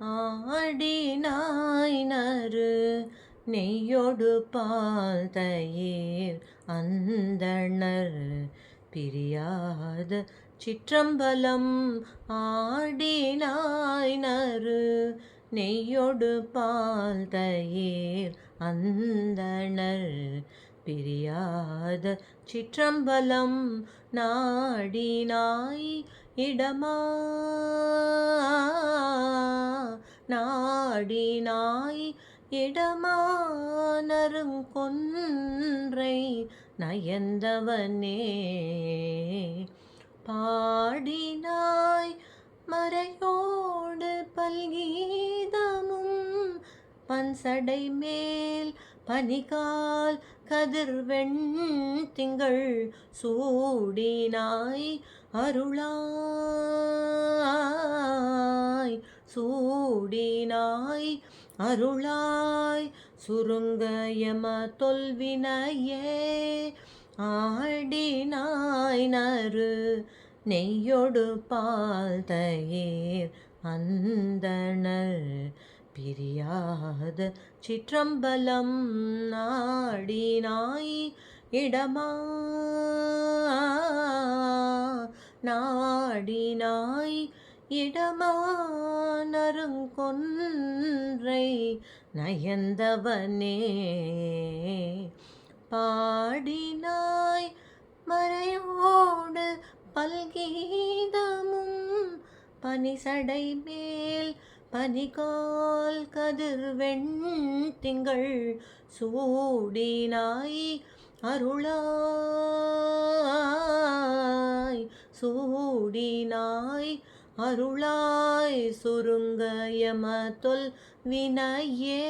ஆடினாய் நறு. நெய்யொடு பால் தயிர் அந்தணர். பிரியாத சிற்றம்பலம் ஆடினாய் நறு. நெய்யொடு பால் தயிர் அந்தணர். பிரியாத சிற்றம்பலம் நாடினாய் இடமா? நாடினாய் இடமானரும் கொன்றை நயந்தவனே. பாடினாய் மறையோடு பல்கீதமும் பன்சடை மேல் பனிகால் கதிர்வெண் திங்கள் சூடினாய் அருளாய். சூடினாய் அருளாய். சுருங்கயம தொல்வினையே ஆடினாய் நறு. நெய்யொடு பால் தயிர் அந்தணர். பிரியாத சிற்றம்பலம் நாடினாய் இடமா? நாடினாய் இடமா? நறுங்கொன்றை நயந்தவனே பாடினாய் மறையோடு பல்கீதமும் பனிசடை மேல் பனிகால் கதிர்வெண் திங்கள் சூடினாய் அருளாய் சூடினாய் அருளாய் சுருங்கயம தொல் வினையே.